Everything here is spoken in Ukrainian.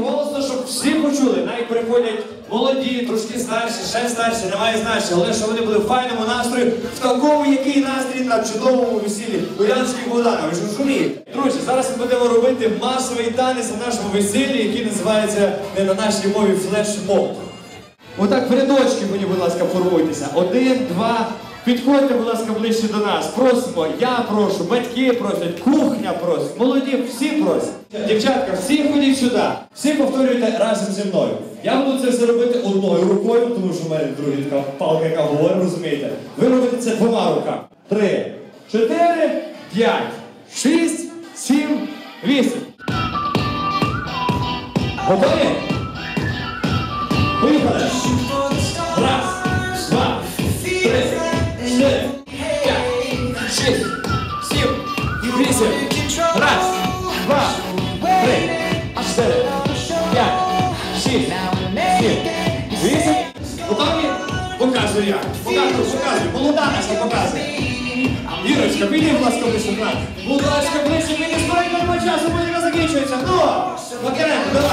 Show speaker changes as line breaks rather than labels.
голосно, щоб всі почули. Навіть приходять молоді, трошки старші, ще старші, немає значення. Головне, що вони були в файному настрої, в такому, який настрій на чудовому весіллі Улянських Богдана. Ви ж розумієте? Друзі, зараз ми будемо робити масовий танець на нашому весіллі, який називається не на нашій мові флешмоб. Отак в рядочки мені, будь ласка, формуйтеся. Один, два. Підходьте, будь ласка, ближче до нас. Просимо, я прошу, батьки просять, кухня просить, молоді, всі просять. Дівчатка, всі ходіть сюди. Всі повторюйте разом зі мною. Я буду це все робити одною рукою, тому що в мене друга така палка, яка говорить, розумієте. Ви робите це двома руками. Три, чотири, п'ять, шість, сім, вісім. Готові? Поїхали! Раз, два, три, чотири, п'ять, шість, сім, вісім. Готові? Показую я. Показую, показую. Молоданочка показує. Ірочка, піди, будь ласка, ближче, брат. Ближче, мені стоїть, по часу, бо закінчується. Ну, Макаренко, давай.